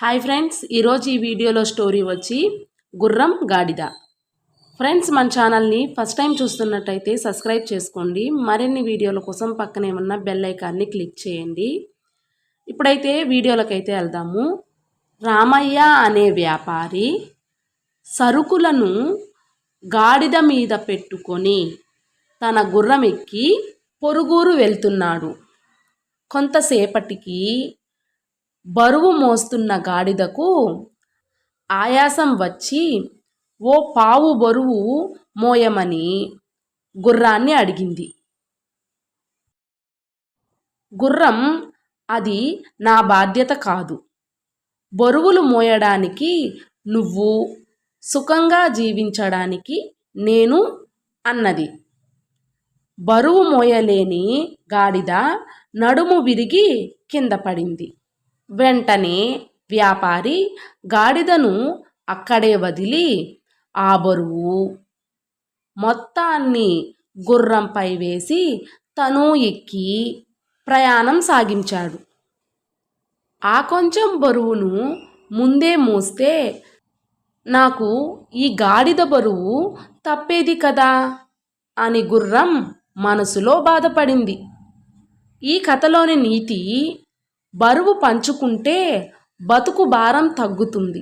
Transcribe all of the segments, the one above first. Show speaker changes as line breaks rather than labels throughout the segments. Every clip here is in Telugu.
హాయ్ ఫ్రెండ్స్ ఈరోజు ఈ వీడియోలో స్టోరీ వచ్చి గుర్రం గాడిద. ఫ్రెండ్స్ మన ఛానల్ని ఫస్ట్ టైం చూస్తున్నట్టయితే సబ్స్క్రైబ్ చేసుకోండి. మరిన్ని వీడియోల కోసం పక్కనే ఉన్న బెల్ ఐకాన్ని క్లిక్ చేయండి. ఇప్పుడైతే వీడియోలకైతే వెళ్దాము. రామయ్య అనే వ్యాపారి సరుకులను గాడిద మీద పెట్టుకొని తన గుర్రం ఎక్కి పొరుగురు వెళ్తున్నాడు. కొంతసేపటికి బరువు మోస్తున్న గాడిదకు ఆయాసం వచ్చి ఓ పావు బరువు మోయమని గుర్రాన్ని అడిగింది. గుర్రం అది నా బాధ్యత కాదు. బరువులు మోయడానికి నువ్వు సుఖంగా జీవించడానికి నేను అన్నది. బరువు మోయలేని గాడిద నడుము విరిగి కింద పడింది. వెంటనే వ్యాపారి గాడిదను అక్కడే వదిలి ఆ బరువు మొత్తాన్ని గుర్రంపై వేసి తను ఎక్కి ప్రయాణం సాగించాడు. ఆ కొంచెం బరువును ముందే మోస్తే నాకు ఈ గాడిద బరువు తప్పేది కదా అని గుర్రం మనసులో బాధపడింది. ఈ కథలోని నీతి బరువు పంచుకుంటే బతుకు భారం తగ్గుతుంది.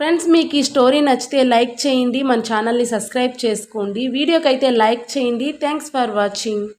ఫ్రెండ్స్ మీకు ఈ స్టోరీ నచ్చితే లైక్ చేయండి మన ఛానల్ని సబ్స్క్రైబ్ చేసుకోండి. వీడియోకైతే లైక్ చేయండి. Thanks for watching.